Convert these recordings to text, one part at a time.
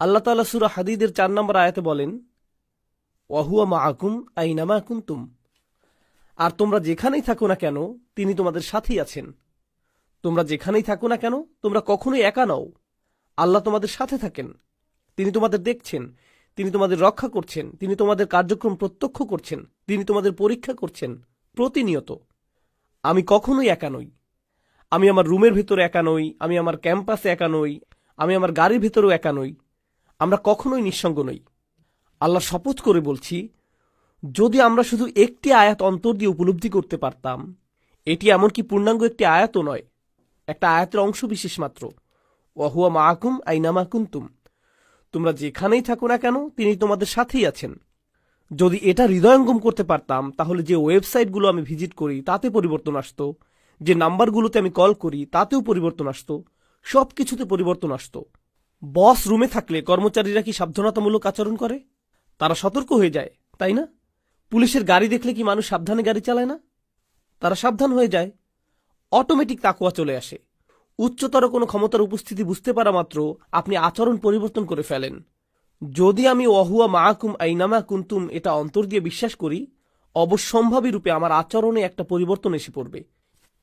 আল্লাহ তাআলা সূরা হাদীদের চার নম্বর আয়াতে বলেন, ওয়াহুয়া মাআকুম আইনামা কুনতুম। আর তোমরা যেখানেই থাকো না কেন, তিনি তোমাদের সাথেই আছেন। তোমরা যেখানেই থাকো না কেন, তোমরা কখনোই একা নও। আল্লাহ তোমাদের সাথে থাকেন। তিনি তোমাদের দেখছেন, তিনি তোমাদের রক্ষা করছেন, তিনি তোমাদের কার্যক্রম প্রত্যক্ষ করছেন, তিনি তোমাদের পরীক্ষা করছেন প্রতিনিয়ত। আমি কখনোই একা নই। আমি আমার রুমের ভিতরে একা নই, আমি আমার ক্যাম্পাসে একা নই, আমি আমার গাড়ির ভিতরেও একা নই। আমরা কখনোই নিঃসঙ্গ নই। আল্লাহ শপথ করে বলছি, যদি আমরা শুধু একটি আয়াত অন্তর দিয়ে উপলব্ধি করতে পারতাম, এটি এমনকি পূর্ণাঙ্গ একটি আয়াতও নয়, একটা আয়াতের অংশ বিশেষ মাত্র। ওয়াহুয়া মাহকুম আইনামা কুন্তুম। তোমরা যেখানেই থাকো না কেন, তিনি তোমাদের সাথেই আছেন। যদি এটা হৃদয়ঙ্গম করতে পারতাম, তাহলে যে ওয়েবসাইটগুলো আমি ভিজিট করি, তাতে পরিবর্তন আসতো। যে নাম্বারগুলোতে আমি কল করি, তাতেও পরিবর্তন আসতো। সব কিছুতে পরিবর্তন আসতো। বস রুমে থাকলে কর্মচারীরা কি সাবধানতামূলক আচরণ করে? তারা সতর্ক হয়ে যায়, তাই না? পুলিশের গাড়ি দেখলে কি মানুষ সাবধানে গাড়ি চালায় না? তারা সাবধান হয়ে যায়, অটোমেটিক তাকুয়া চলে আসে। উচ্চতর কোনো ক্ষমতার উপস্থিতি বুঝতে পারা মাত্র আপনি আচরণ পরিবর্তন করে ফেলেন। যদি আমি অহুয়া মাহকুম আইনামা কুন্তুম এটা অন্তর দিয়ে বিশ্বাস করি, অবশ্যম্ভাবী রূপে আমার আচরণে একটা পরিবর্তন এসে পড়বে।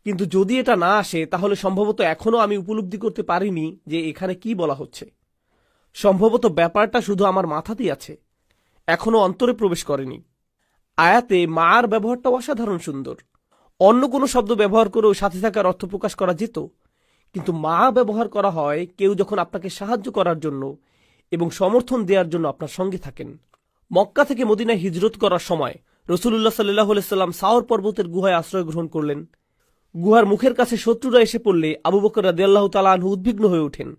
কিন্তু যদি এটা না আসে, তাহলে সম্ভবত এখনও আমি উপলব্ধি করতে পারিনি যে এখানে কি বলা হচ্ছে। সম্ভবত ব্যাপারটা শুধু আমার মাথাতেই আছে। এখনও অন্তরে প্রবেশ করেনি। আয়াতে মার ব্যবহারটা অসাধারণ সুন্দর। অন্য কোনো শব্দ ব্যবহার করেও সাথে থাকার অর্থ প্রকাশ করা যেত। কিন্তু মা ব্যবহার করা হয় কেউ যখন আপনাকে সাহায্য করার জন্য এবং সমর্থন দেওয়ার জন্য আপনার সঙ্গে থাকেন। মক্কা থেকে মদিনায় হিজরত করার সময় রসুল্লাহ সাল্লাহ সাল্লাম সাওর পর্বতের গুহায় আশ্রয় গ্রহণ করলেন। গুহার মুখের কাছে শত্রুরা এসে পড়লে আবু বকর রাদিয়াল্লাহ তালা আনহু উদ্বিগ্ন হয়ে ওঠেন।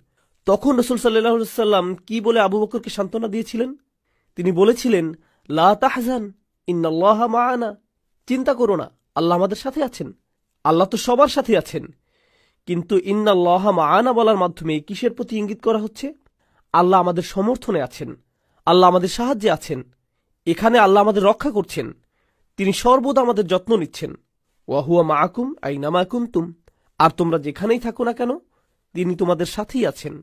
তখন রসুল সাল্লাহ সাল্লাম কি বলে আবু বকরকে সান্ত্বনা দিয়েছিলেন? তিনি বলেছিলেন, লা তাহজান, ইন্নাল্লাহ মাআনা। চিন্তা করো না, আল্লাহ আমাদের সাথে আছেন। আল্লাহ তো সবার সাথে আছেন। কিন্তু ইন্নাল্লাহ মাআনা বলার মাধ্যমে কিসের প্রতি ইঙ্গিত করা হচ্ছে? আল্লাহ আমাদের সমর্থনে আছেন, আল্লাহ আমাদের সাহায্যে আছেন, এখানে আল্লাহ আমাদের রক্ষা করছেন, তিনি সর্বদা আমাদের যত্ন নিচ্ছেন। ওয়াহুয়া মাআকুম আইনামা কুমতুম আর তোমরা যেখানেই থাকো না কেন তিনি তোমাদের সাথেই আছেন।